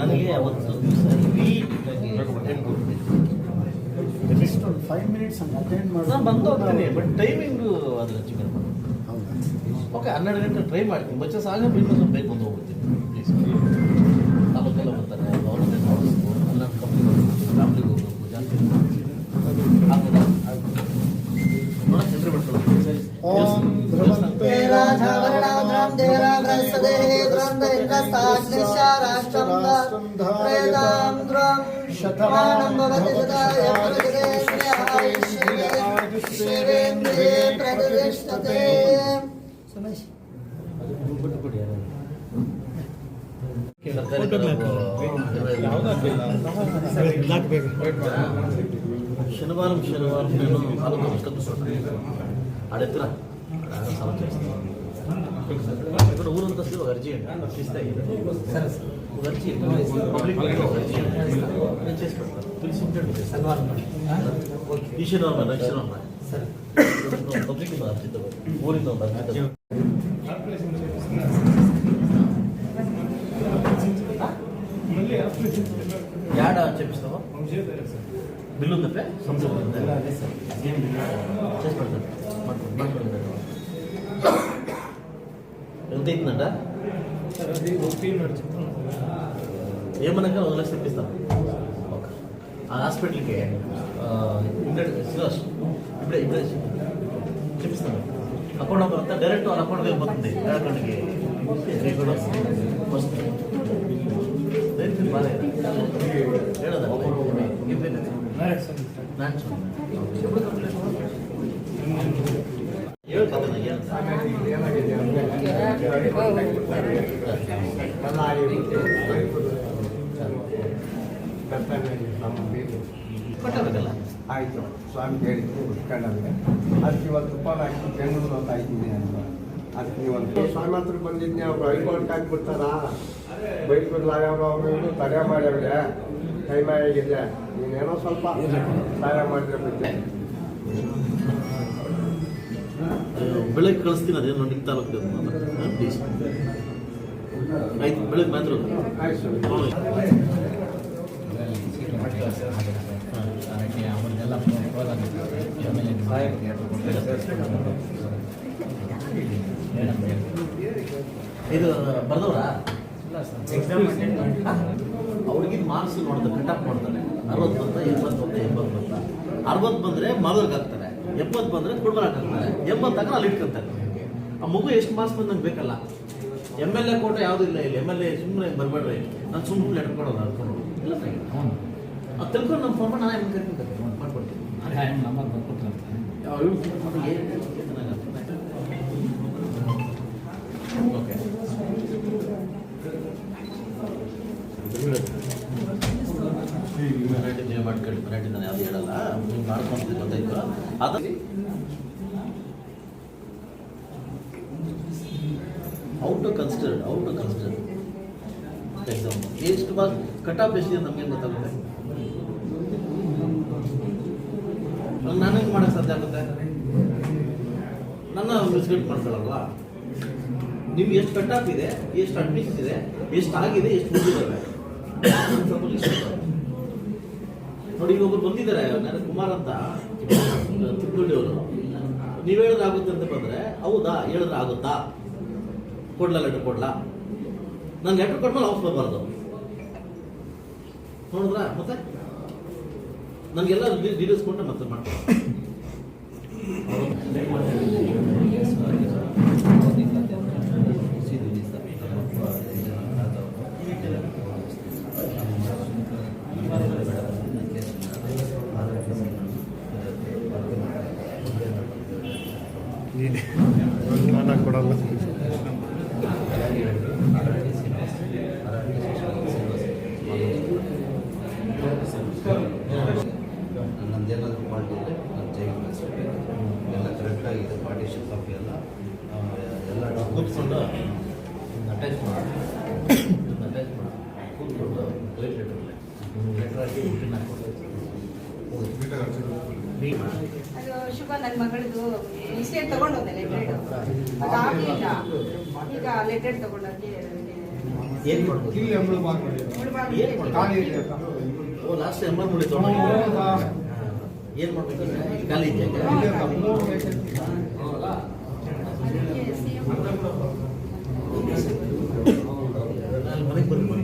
ನನಗೆ ಅವತ್ತು ಅಟ್ಲೀಸ್ಟ್ ಒಂದು ಫೈವ್ ಮಿನಿಟ್ಸ್ ಅಂತ ಅಟೆಂಡ್ ಮಾಡಿ. ಬಂದು ಹೋಗ್ತೀನಿ ಬಟ್ ಟೈಮಿಂಗು ಅದ್ರ ಚಿಕನ್ ಓಕೆ ಹನ್ನೆರಡು ಗಂಟೆ ಟ್ರೈ ಮಾಡ್ತೀನಿ. ಬಚ್ಚಸ್ ಆಗ ಇನ್ನೂ ಸ್ವಲ್ಪ ಬೇಗ ಬಂದು ಹೋಗ್ಬಿಡ್ತೀನಿ. ಪ್ಲೀಸ್ ತಾಲೂಕೆಲ್ಲ ಬರ್ತಾರೆ. ನೋಡಿಸ್ಬೇಕು ಎಲ್ಲ ಕಂಪ್ನಿ ಫ್ಯಾಮ್ಲಿಗೆ ಹೋಗ್ಬೇಕು ಜಾಸ್ತಿ సాగ్నిశ రాష్ట్రం ప్రేదాం ద్రం శతమానం భవతి శనివారం శనివారం నేను ఆలోచన అడెత్తరా సమస్య ఆడెత్తురా సమ చేస్తాను ఇక్కడ ఊరంతా ఒక అర్జీ అండి ఇస్తాయి సరే సార్ ఒక అర్జీ పబ్లిక్ ఒక అర్జీ నేను చేసి పెడతాను పిలిచి ఉంటాడు శనివారం ఈ శనివారం నెక్స్ట్ శనివారం సరే పబ్లిక్ అర్జీ ఊరింద ಒಂದು ಅರ್ಜಿ యాడ చెప్పిస్తావా బిల్లు ఉందంటే సంస్థ చేసి పెడతాను ఎంత అవుతుందట ఏమనక ఒక లక్ష తెప్పిస్తాం. ఆ హాస్పిటల్కి శ్రీవాస్ ఇప్పుడే ఇప్పుడే చూపిస్తాను అకౌంట్ నెంబర్ అంతా డైరెక్ట్ వాళ్ళ అకౌంట్ వెళ్ళిపోతుంది అకౌంట్కి రేపు వస్తుంది. బాగాలేదు. ఎప్పుడు కంప్లీట్ ಕೊಟ್ಟಬೇಕಲ್ಲ ಆಯಿತು. ಸ್ವಾಮಿ ಹೇಳಿದ್ದು ಉಟ್ಕೊಂಡಾಗ ಅದಕ್ಕೆ ಇವತ್ತು ರೂಪಾಯಿ ಹಾಕಿ ಬೆಂಗಳೂರು ಅಂತ ಆಯ್ತೀನಿ ಅಂತ. ಅದಕ್ಕೆ ನೀವು ಸ್ವಾಮಿ ಹತ್ರ ಬಂದಿದ್ನಿ ಅವ್ರು ಹೈಕೋರ್ಟ್ ಹಾಕ್ಬಿಡ್ತಾರ ಬೈಕ್ಬಿಡ್ಲಾಗ ಅವರು ತಡೆ ಮಾಡ್ಯಾವ್ರೆ. ಟೈಮ್ ಆಗಿದೆ. ನೀನೇನೋ ಸ್ವಲ್ಪ ಸಹಾಯ ಮಾಡಿದ್ರೆ ಬಿಟ್ಟೆ ಬೆಳಗ್ಗೆ ಕಳಿಸ್ತೀನಿ ಅದೇನು ನಿಮ್ಮ ತಾಲೂಕು ಪ್ಲೀಸ್ ಆಯ್ತು ಬೆಳಗ್ಗೆ ಮಾತ್ರ ಆಯ್ತು ಸ್ವಾಮಿ ಇದು ಬರ್ದವ್ರಾ ಅವ್ರಿಗಿದ್ ಮಾರ್ಕ್ಸ್ ನೋಡ್ತಾರೆ ಕಟಪ್ ಮಾಡ್ತಾರೆ. ಅರವತ್ತು ಬಂತ ಎಂಬತ್ತು ಬಂತ ಎಂಬತ್ತು ಬಂತ. ಅರವತ್ತು ಬಂದ್ರೆ ಮಗರ್ಗೆ ಹಾಕ್ತಾರೆ. ಎಪ್ಪತ್ತು ಬಂದ್ರೆ ಕುಡ್ಬರ್ ಹಾಕ್ತಾರೆ. ಎಂಬತ್ತು ಹಾಕಿದ್ರೆ ಅಲ್ಲಿ ಇಟ್ಕೊಂತಾರೆ. ಆ ಮಗು ಎಷ್ಟು ಮಾರ್ಕ್ಸ್ ಬಂದು ನಂಗೆ ಬೇಕಲ್ಲ? ಎಂ ಎಲ್ ಎ ಕೋಟೆ ಯಾವುದೂ ಇಲ್ಲ ಇಲ್ಲಿ. ಎಂ ಎಲ್ ಎ ಸುಮ್ಮನೆ ಬರಬೇಡ್ರಿ. ನಾನು ಸುಮ್ಮನೆ ಲೆಟರ್ ಕೊಡೋದು ಅನ್ಕೊಂಡು ಇಲ್ಲ ಅದು ತಿಳ್ಕೊಂಡು ನಮ್ಮ ಫಾರ್ಮ ನಾನು ಹೆಂಗೆ ಕರ್ಕೊಂಡು ಮಾಡ್ಕೊಡ್ತೀನಿ. ಆಯ್ತು. ಓಕೆ ಮರಾಠಿ ನೀವು ಮಾಡ್ಕೊಳ್ಳಿ. ಮರಾಠಿ ನಾನು ಯಾವ್ದು ಹೇಳಲ್ಲ. ನೀವು ಮಾಡ್ಕೊಂತ ಗೊತ್ತಾಯ್ತು? ಅದ out to consider out consider exam ಎಷ್ಟು ಮಾರ್ಕ್ ಕಟ್ ಆಫ್ ಎಷ್ಟಿದೆ ನಮಗೆ ಗೊತ್ತಾಗುತ್ತೆ? ನಾನೇನು ಮಾಡೋಕ್ಕೆ ಸಾಧ್ಯ ಆಗುತ್ತೆ? ನನ್ನ ಮಿಸ್ಗೈಡ್ ಮಾಡ್ಕೊಳ್ಳಲ್ವಾ? ನಿಮ್ಗೆ ಎಷ್ಟು ಕಟ್ ಆಫ್ ಇದೆ, ಎಷ್ಟು ಅಡ್ಮಿಷನ್ ಇದೆ, ಎಷ್ಟು ಆಗಿದೆ, ಎಷ್ಟು list ನೋಡಿ, ಈಗ ಒಬ್ರು ಬಂದಿದ್ದಾರೆ ನರಕುಮಾರ್ ಕುಮಾರ್ ಅಂತ ತಿಳ್ಕೊಳ್ಳಿ ಅವರು. ನೀವು ಹೇಳಿದ್ರೆ ಆಗುತ್ತೆ ಅಂತ ಬಂದರೆ, ಹೌದಾ, ಹೇಳಿದ್ರೆ ಆಗುತ್ತಾ? ಕೊಡ್ಲಾ ಲೆಟರ್ ಕೊಡ್ಲಾ? ನಾನು ಲೆಟರ್ ಕೊಟ್ಮೇಲೆ ಆಫ್ ಬರಬಾರ್ದು. ನೋಡಿದ್ರಾ? ಮತ್ತೆ? ನನಗೆಲ್ಲ ಡೀಟೇಲ್ಸ್ ಕೊಟ್ಟರೆ ಮತ್ತೆ ಮಾಡ್ತೀನಿ. ನಾನು ಕೊಡಲ್ಲ. ಕರೆಕ್ಟಾಗಿದೆ ಪಾರ್ಟಿಷನ್ ಕಾಪಿ ಎಲ್ಲ. ಎಲ್ಲ ಕೂತ್ಕೊಂಡು ಅಟ್ಯಾಚ್ ಮಾಡಿ ಅಟ್ಯಾಚ್ ಮಾಡಿ ಕೂತ್ಕೊಂಡು ವೈಟ್ ಲೆಟರ್ ಲೆಟರ್ ಹಾಕಿ ರಿಟರ್ನ್ ಹಾಕ್ಕೊಡ್ಬೇಕು ಅದು ಶುಭ ನನ್ನ ಮಗಳದು ಇಷ್ಟೇ ತಗೊಂಡೋದೆ ಅದಾಗಲಿಲ್ಲ ಈಗ ಲೆಟರ್ ತಗೊಂಡೋಗಿ ಏನ್ ಮಾಡ್ಬೋದು? ಏನ್ ಮಾಡ್ಬೋದು? ಓ ಲಾಸ್ಟ್ ಎಂ ಎಲ್ ನೋಡಿ ಏನು ಮಾಡಬೇಕು ಮನೆಗೆ ಬರ್ಬೇಕು.